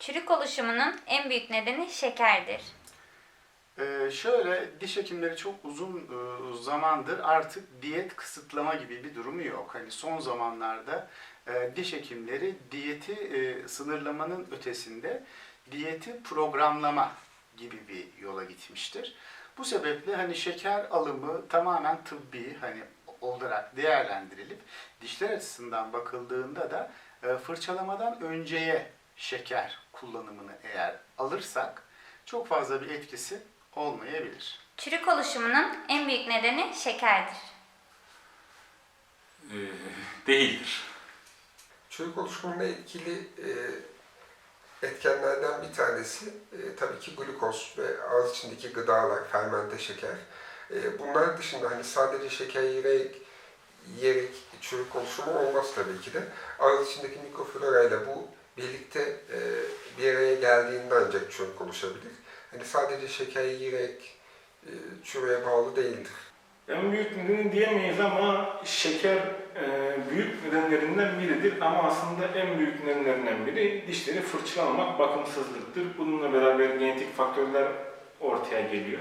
Çürük oluşumunun en büyük nedeni şekerdir. Ee, şöyle diş hekimleri çok uzun e, zamandır artık diyet kısıtlama gibi bir durumu yok. Hani son zamanlarda e, diş hekimleri diyeti e, sınırlamanın ötesinde diyeti programlama gibi bir yola gitmiştir. Bu sebeple hani şeker alımı tamamen tıbbi hani olarak değerlendirilip dişler açısından bakıldığında da e, fırçalamadan önceye şeker kullanımını eğer alırsak çok fazla bir etkisi olmayabilir. Çürük oluşumunun en büyük nedeni şekerdir. Ee, değildir. Çocuk oluşumuna etkili e, etkenlerden bir tanesi e, tabii ki glukoz ve ağız içindeki gıdalar, fermente şeker. E, bunlar dışında hani sadece şeker yiyerek, yiyerek çürük oluşumu olmaz tabii ki de. Ağız içindeki mikroflora ile bu birlikte e, geldiğinde ancak çürük oluşabilir. Hani sadece şeker yiyerek e, bağlı değildir. En büyük nedeni diyemeyiz ama şeker e, büyük nedenlerinden biridir ama aslında en büyük nedenlerinden biri dişleri fırçalamamak, bakımsızlıktır. Bununla beraber genetik faktörler ortaya geliyor.